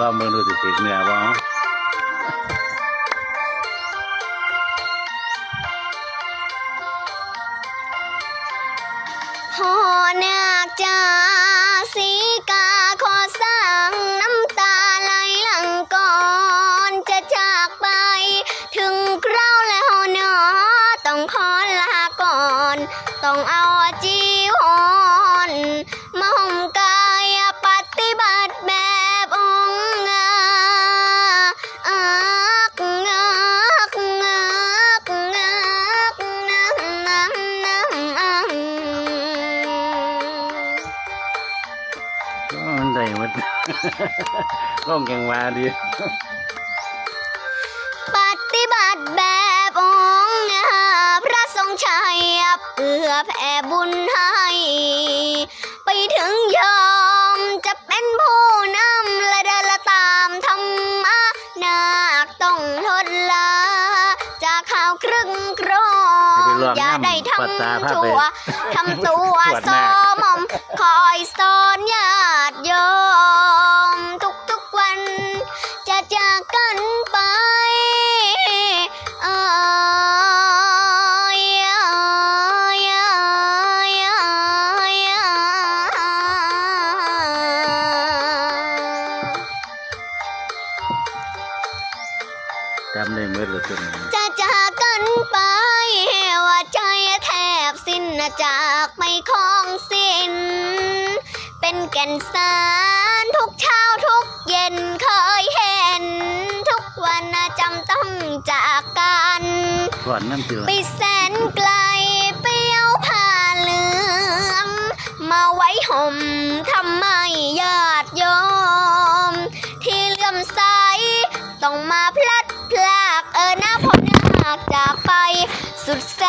รอบมือดูสิถึงเนื้อบ่พ่อนาคจ้า มันได้หมดร้องแกงวาดีปฏิบัติแบบองค์อาพระทรงชัยเพื่อแผ่บุญให้ ไปถึงยอมจะเป็นผู้นำและเดินละตามธรรมะนาคต้องทนลาจากข่าวครึ่งโครองอย่าได้ทำชั่วทำตัวโซม จำได้หมดเลยตัวนี้จะจากกันไปว่าใจแทบสิ้นจากไม่คล้องสิ้น เป็นแก่นสารทุกเช้าทุกเย็นเคยเห็น ทุกวันจำต้องจากกันก่อนนั่นคือไปแสนไกลไปเอาผ้าเหลืองมาไว้ห่มทำไมญาติโยม ที่เลื่อมใสต้องมาพลัด สุดแส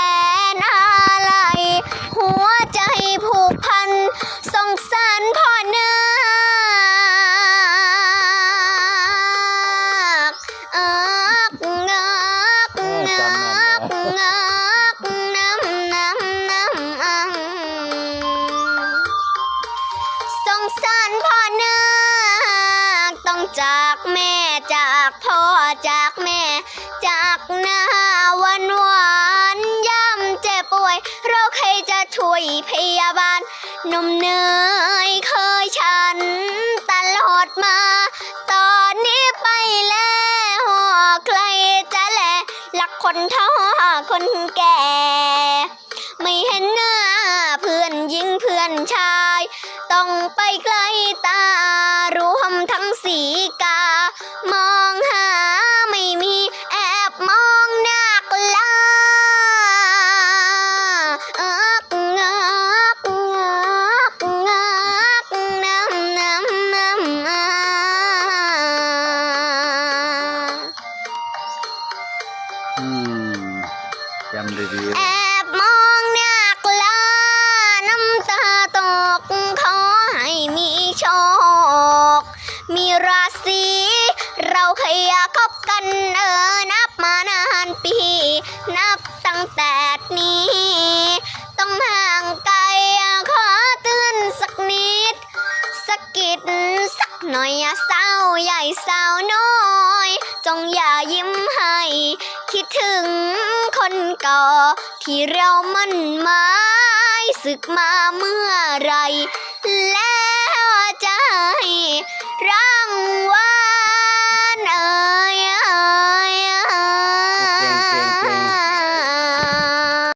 นอะไรหัวใจผูกพันสงสารพ่อนาคเอิกเงกเงกเงกน้ำน้ำน้ำอังสงสารพ่อนาคต้องจากแม่จากพ่อจากแม่จากนา ยพยาบาลนมเนยเคยฉันตลอดมา ตอนนี้ไปแล้วใครจะแลหลักคนท้อคนแก่ ไม่เห็นหน้าเพื่อนหญิงเพื่อนชาย ต้องไปไกลตารวมทั้งสีกามอง จำด้ดีแอบมองหน้ากลาน้ำตาตก ขอให้มีโชค มีราศีเราเคยคบกันเออ นับมานานปี นับตั้งแต่นี้ ต้องห่างไกลขอเตือนสักนิด สกิดสักหน่อยอย่าเศร้าใหญ่สาวน้อย จงอย่ายิ้มให้ คิดถึงคนก่อ ที่เรามั่นหมายศึกมาเมื่อไร แล้วจะให้ร่าง